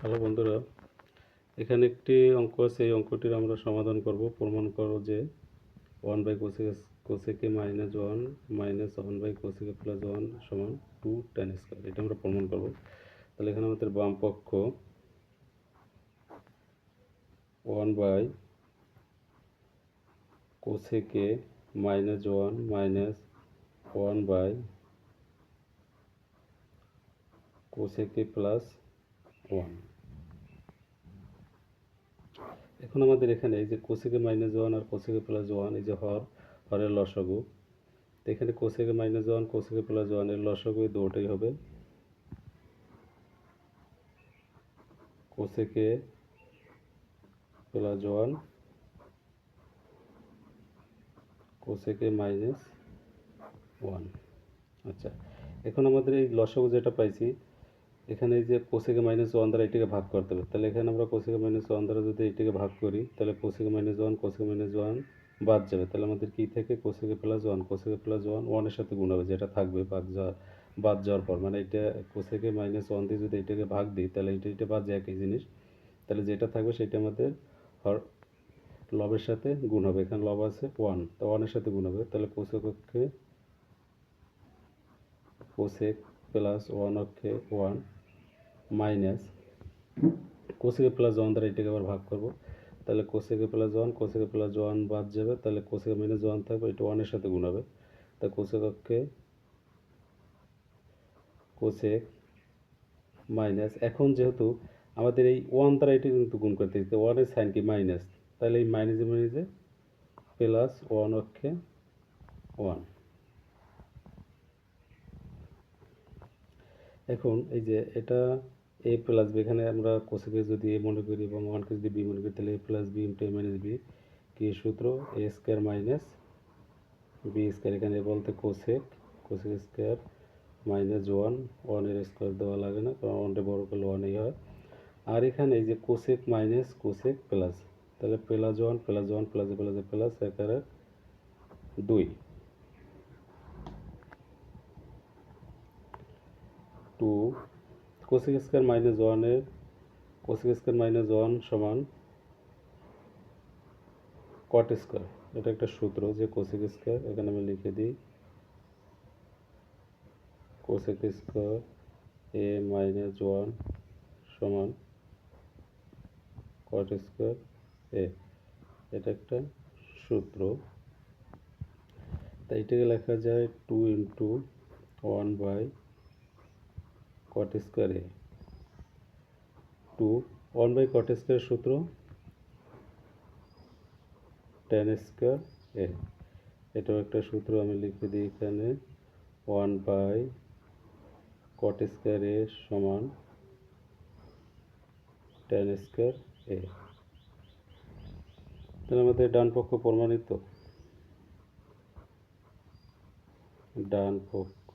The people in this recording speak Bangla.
হ্যালো বন্ধুরা, এখানে একটি অঙ্ক আছে, এই অঙ্কটির আমরা সমাধান করব। প্রমাণ করো যে one by cosec cosec A minus one minus one by cosec A plus one সমান টু টেন স্কোয়ার এটা আমরা প্রমাণ করব। তাহলে এখানে আমাদের বাম পক্ষ one by cosec A minus one minus one by cosec A plus one এখন আমাদের এখানে এই যে কোসেকে মাইনাস ওয়ান আর কোসেকে প্লাস ওয়ান এই যে হর, হরের লসাগু। এখানে cosec A minus one cosec A plus ওয়ানের লসাগু দুটোই হবে। Cosec A plus one cosec A minus one আচ্ছা এখন আমাদের এই লসাগু যেটা পাইছি এখানে যে কোসেকে মাইনাস ওয়ান দ্বারা এটাকে ভাগ করতে হবে। তাহলে এখানে আমরা কোসেকে মাইনাস ওয়ান দ্বারা যদি এটাকে ভাগ করি, তাহলে cosec A minus one cosec A minus one বাদ যাবে। তাহলে আমাদের কী থেকে? Cosec A plus one cosec A plus one ওয়ানের সাথে গুণ হবে, যেটা থাকবে বাদ যাওয়া বাদ যাওয়ার পর। মানে এটা কোসেকে মাইনাস ওয়ান দিয়ে যদি এটাকে ভাগ দিই, তাহলে এটা এটা বাদ যায় একই জিনিস। তাহলে যেটা থাকবে সেটা আমাদের হর, লবের সাথে গুণ হবে। এখানে লব আছে ওয়ান তো ওয়ানের সাথে গুণ হবে। তাহলে কোসেক অক্ষে কোসেক প্লাস ওয়ান অক্ষে one minus cosec A plus one দ্বারা এটাকে আবার ভাগ করব। তাহলে cosec A plus one cosec A plus one বাদ যাবে, তাহলে কোসেকে মাইনাস ওয়ান থাকবে, এটা ওয়ানের সাথে গুণ হবে। তা কোসেক অক্ষে কোসেক মাইনাস এখন যেহেতু আমাদের এই ওয়ান দ্বারা এটা কিন্তু গুণ করতে দিতে ওয়ানের সাইন কি মাইনাস তাহলে এই মাইনাসে মাইনাসে প্লাস ওয়ান অক্ষে ওয়ান এখন এই যে এটা এ প্লাস বি এখানে আমরা কোসেকে যদি এ মনে করি এবং ওয়ানকে যদি বি মনে করি, তাহলে A plus B into A minus B কি সূত্র A square minus B square এখানে বলতে cosec cosec square minus one ওয়ানের স্কোয়ার দেওয়া লাগে না, কারণ ওয়ানটা বড় করলে ওয়ানই হয়। আর এখানে এই যে কোসেক মাইনাস কোসেক প্লাস তাহলে plus one plus one plus plus plus একারে দুই। টু কোসেক স্কোয়ার মাইনাস ওয়ানের কোসেক স্কোয়ার মাইনাস ওয়ান সমান কট স্কোয়ার এটা একটা সূত্র যে কোসেক স্কোয়ার এখানে আমি লিখে দিই cosec square A minus one সমান কট স্কোয়ার এ। এটা একটা সূত্র। তাই এটাকে লেখা যায় two into one by cot square A two one by cot square সূত্র টেন স্কোয়ার এ এটাও একটা সূত্র আমি লিখে দিই এখানে। One by cot square A সমান টেন স্কোয়ার এ তাহলে আমাদের ডান পক্ষ প্রমাণিত। ডান পক্ষ